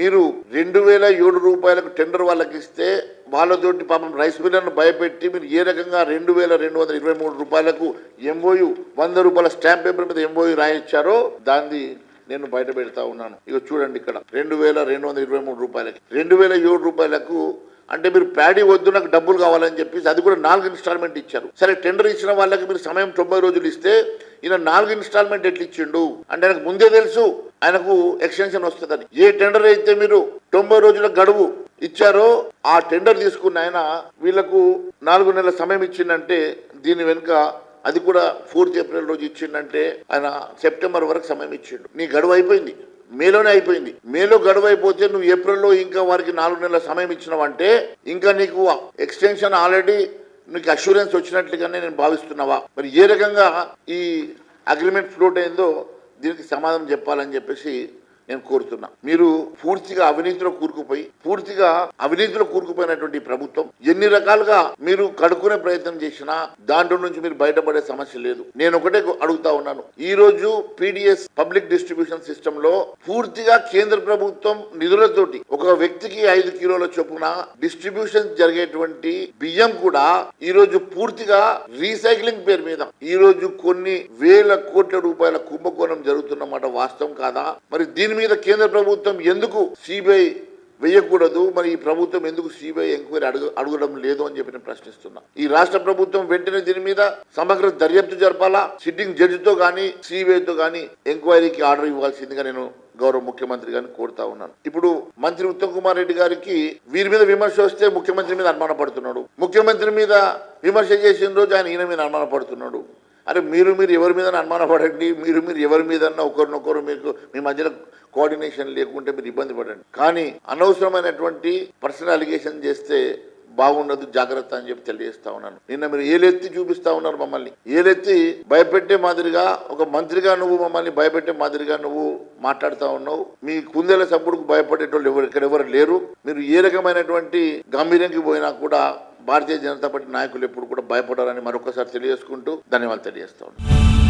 మీరు రెండు వేల ఏడు రూపాయలకు టెండర్ వాళ్ళకి ఇస్తే వాళ్ళతోటి పాపం రైస్ మిల్లర్ను భయపెట్టి మీరు ఏ రకంగా రెండు వేల రెండు వందల ఇరవై మూడు రూపాయలకు ఎంఓయు వంద రూపాయల స్టాంప్ పేపర్ మీద ఎంఓయు రాయించారో దాన్ని నేను బయట పెడతా ఉన్నాను. ఇక చూడండి ఇక్కడ రెండు వేల రెండు వందల ఇరవై మూడు రూపాయలకి. రెండు వేల ఏడు రూపాయలకు అంటే మీరు ప్యాడీ వద్దు నాకు డబ్బులు కావాలని చెప్పేసి అది కూడా నాలుగు ఇన్స్టాల్మెంట్ ఇచ్చారు. సరే టెండర్ ఇచ్చిన వాళ్ళకి మీరు సమయం తొంభై రోజులు ఇస్తే ఈయన నాలుగు ఇన్స్టాల్మెంట్ ఎట్లా ఇచ్చిండు? అంటే ఆయనకు ముందే తెలుసు ఆయనకు ఎక్స్టెన్షన్ వస్తుందని. ఏ టెండర్ అయితే మీరు తొంభై రోజుల గడువు ఇచ్చారో ఆ టెండర్ తీసుకున్న ఆయన వీళ్ళకు నాలుగు నెలల సమయం ఇచ్చిందంటే దీని వెనుక అది కూడా ఫోర్త్ ఏప్రిల్ రోజు ఇచ్చిందంటే ఆయన సెప్టెంబర్ వరకు సమయం ఇచ్చిండు. నీ గడువు అయిపోయింది. మేలోనే అయిపోయింది. మేలో గడువు అయిపోతే నువ్వు ఏప్రిల్లో ఇంకా వారికి నాలుగు నెలల సమయం ఇచ్చినావంటే ఇంకా నీకు ఎక్స్టెన్షన్ ఆల్రెడీ నీకు అష్యూరెన్స్ వచ్చినట్లుగానే నేను భావిస్తున్నావా? మరి ఏ రకంగా ఈ అగ్రిమెంట్ ఫ్లోట్ అయిందో దీనికి సమాధానం చెప్పాలని చెప్పేసి నేను కోరుతున్నా. మీరు పూర్తిగా అవినీతిలో కూరుకుపోయి పూర్తిగా అవినీతిలో కూరుకుపోయినటువంటి ప్రభుత్వం ఎన్ని రకాలుగా మీరు కడుక్కునే ప్రయత్నం చేసినా దాంట్లో నుంచి మీరు బయటపడే సమస్య లేదు. నేను ఒకటే అడుగుతా ఉన్నాను. ఈ రోజు పీడిఎస్ పబ్లిక్ డిస్ట్రిబ్యూషన్ సిస్టమ్లో పూర్తిగా కేంద్ర ప్రభుత్వం నిధులతోటి ఒక వ్యక్తికి ఐదు కిలోల చొప్పున డిస్ట్రిబ్యూషన్ జరిగేటువంటి బియ్యం కూడా ఈ రోజు పూర్తిగా రీసైక్లింగ్ పేరు మీద. ఈ రోజు కొన్ని వేల కోట్ల రూపాయల కుంభకోణం జరుగుతున్నమాట వాస్తవం కాదా? మరి దీని మీద కేంద్ర ప్రభుత్వం ఎందుకు సిబిఐ వేయకూడదు? మరి ఈ ప్రభుత్వం ఎందుకు సిబిఐ ఎంక్వైరీ అడుగు అడగడం లేదు అని చెప్పి నేను ప్రశ్నిస్తున్నా. ఈ రాష్ట్ర ప్రభుత్వం వెంటనే దీని మీద సమగ్ర దర్యాప్తు జరపాలా? సిట్టింగ్ జడ్జితో కానీ సిబిఐతో కానీ ఎంక్వైరీకి ఆర్డర్ ఇవ్వాల్సిందిగా నేను గౌరవ ముఖ్యమంత్రి గారిని కోరుతా ఉన్నాను. ఇప్పుడు మంత్రి ఉత్తమ్ కుమార్ రెడ్డి గారికి వీరి మీద విమర్శ వస్తే ముఖ్యమంత్రి మీద అనుమాన పడుతున్నాడు ముఖ్యమంత్రి మీద విమర్శ చేసిన రోజు ఆయన ఈయన మీద అనుమాన పడుతున్నాడు అరే మీరు మీరు ఎవరి మీద అనుమానపడండి. మీరు మీరు ఎవరి మీద ఒకరినొకరు మీకు మీ మధ్యలో కోఆర్డినేషన్ లేకుంటే మీరు ఇబ్బంది పడండి. కానీ అనవసరమైనటువంటి పర్సనల్ అలిగేషన్ చేస్తే బాగుండదు జాగ్రత్త అని చెప్పి తెలియజేస్తా ఉన్నాను. నిన్న మీరు ఏలెత్తి చూపిస్తా ఉన్నారు మమ్మల్ని? ఏలెత్తి భయపెట్టే మాదిరిగా ఒక మంత్రిగా నువ్వు మమ్మల్ని భయపెట్టే మాదిరిగా నువ్వు మాట్లాడుతా ఉన్నావు? మీ కుందేల సభ్యుడికి భయపడేటోళ్ళు ఎవరు ఇక్కడ ఎవరు లేరు? మీరు ఏ రకమైనటువంటి గంభీరంకి పోయినా కూడా భారతీయ జనతా పార్టీ నాయకులు ఎప్పుడు కూడా భయపడారని మరొకసారి తెలియజేసుకుంటూ ధన్యవాదాలు తెలియజేస్తా ఉన్నాను.